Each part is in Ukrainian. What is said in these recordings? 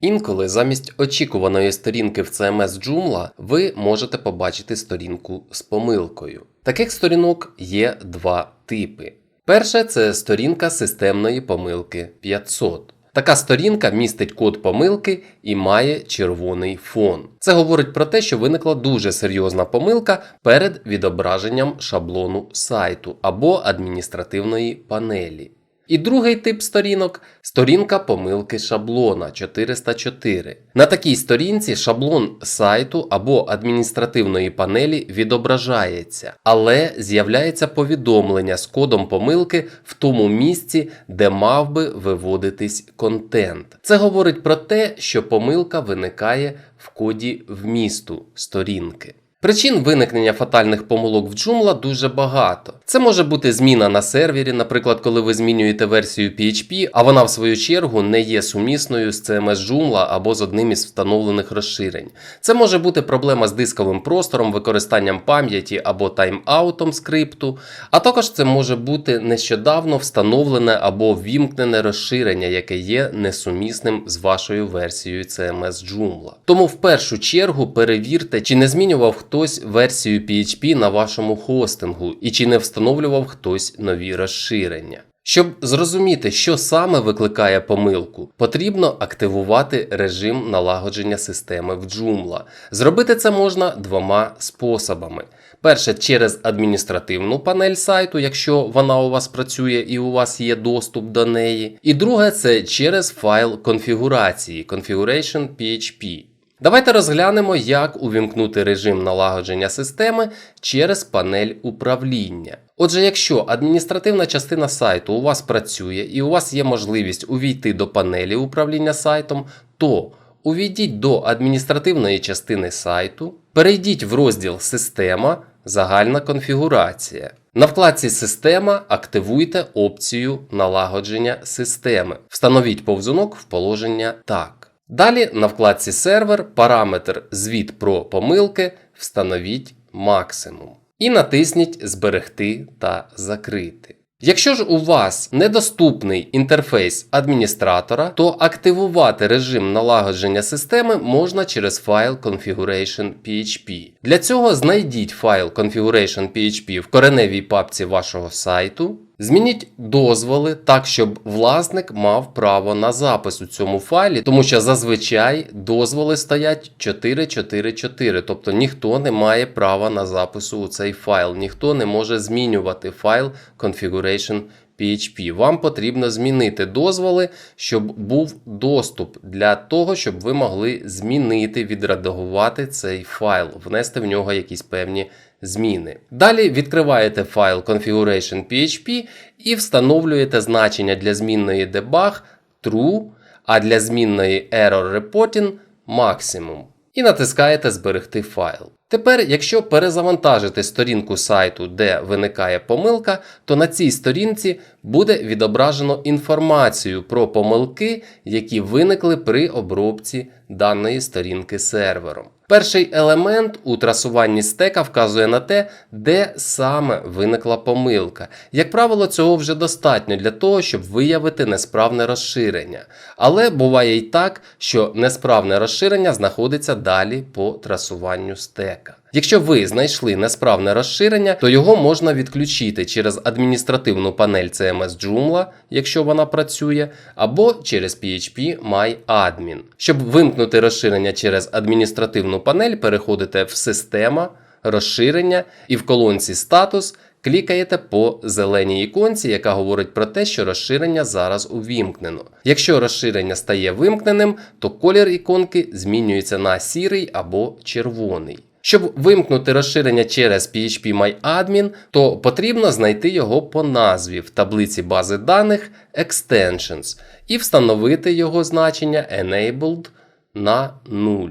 Інколи замість очікуваної сторінки в CMS Joomla ви можете побачити сторінку з помилкою. Таких сторінок є два типи. Перше це сторінка системної помилки 500. Така сторінка містить код помилки і має червоний фон. Це говорить про те, що виникла дуже серйозна помилка перед відображенням шаблону сайту або адміністративної панелі. І другий тип сторінок сторінка помилки шаблона 404. На такій сторінці шаблон сайту або адміністративної панелі відображається, але з'являється повідомлення з кодом помилки в тому місці, де мав би виводитись контент. Це говорить про те, що помилка виникає в коді вмісту сторінки. Причин виникнення фатальних помилок в Joomla дуже багато. Це може бути зміна на сервері, наприклад, коли ви змінюєте версію PHP, а вона в свою чергу не є сумісною з CMS Joomla або з одним із встановлених розширень. Це може бути проблема з дисковим простором, використанням пам'яті або тайм-аутом скрипту, а також це може бути нещодавно встановлене або ввімкнене розширення, яке є несумісним з вашою версією CMS Joomla. Тому в першу чергу перевірте, чи не змінював хтось версію PHP на вашому хостингу і чи не встановлював хтось нові розширення. Щоб зрозуміти, що саме викликає помилку, потрібно активувати режим налагодження системи в Joomla. Зробити це можна двома способами. Перше, через адміністративну панель сайту, якщо вона у вас працює і у вас є доступ до неї. І друге, це через файл конфігурації Configuration PHP. Давайте розглянемо, як увімкнути режим налагодження системи через панель управління. Отже, якщо адміністративна частина сайту у вас працює і у вас є можливість увійти до панелі управління сайтом, то увійдіть до адміністративної частини сайту, перейдіть в розділ Система, Загальна конфігурація. На вкладці Система активуйте опцію налагодження системи. Встановіть повзунок в положення Так. Далі на вкладці Сервер параметр Звіт про помилки встановіть максимум. І натисніть Зберегти та закрити. Якщо ж у вас недоступний інтерфейс адміністратора, то активувати режим налагодження системи можна через файл Configuration PHP. Для цього знайдіть файл Configuration PHP в кореневій папці вашого сайту. Змініть дозволи так, щоб власник мав право на запис у цьому файлі, тому що зазвичай дозволи стоять 444, тобто ніхто не має права на запису у цей файл, ніхто не може змінювати файл Configuration PHP. Вам потрібно змінити дозволи, щоб був доступ для того, щоб ви могли змінити, відредагувати цей файл, внести в нього якісь певні зміни. Далі відкриваєте файл Configuration PHP і встановлюєте значення для змінної debug true, а для змінної error reporting maximum. І натискаєте Зберегти файл. Тепер, якщо перезавантажити сторінку сайту, де виникає помилка, то на цій сторінці буде відображено інформацію про помилки, які виникли при обробці даної сторінки сервером. Перший елемент у трасуванні стека вказує на те, де саме виникла помилка. Як правило, цього вже достатньо для того, щоб виявити несправне розширення. Але буває й так, що несправне розширення знаходиться далі по трасуванню стека. Якщо ви знайшли несправне розширення, то його можна відключити через адміністративну панель CMS Joomla, якщо вона працює, або через PHP MyAdmin. Щоб вимкнути розширення через адміністративну панель, переходите в Система, розширення і в колонці Статус клікаєте по зеленій іконці, яка говорить про те, що розширення зараз увімкнено. Якщо розширення стає вимкненим, то колір іконки змінюється на сірий або червоний. Щоб вимкнути розширення через PHP MyAdmin, то потрібно знайти його по назві в таблиці бази даних Extensions і встановити його значення Enabled на 0.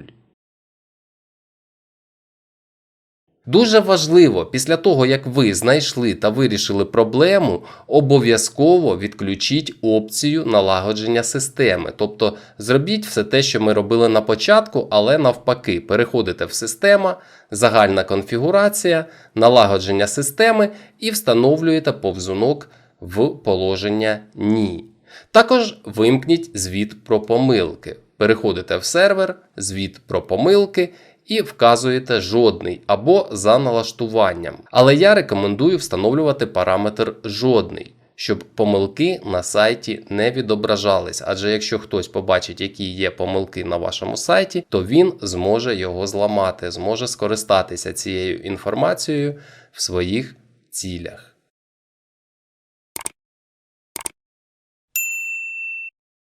Дуже важливо, після того, як ви знайшли та вирішили проблему, обов'язково відключіть опцію налагодження системи. Тобто зробіть все те, що ми робили на початку, але навпаки, переходите в система, загальна конфігурація, налагодження системи і встановлюєте повзунок в положення Ні. Також вимкніть звіт про помилки. переходите в сервер, звіт про помилки і вказуєте жодний або за налаштуванням. Але я рекомендую встановлювати параметр жодний. Щоб помилки на сайті не відображались, адже якщо хтось побачить, які є помилки на вашому сайті, то він зможе його зламати, зможе скористатися цією інформацією в своїх цілях.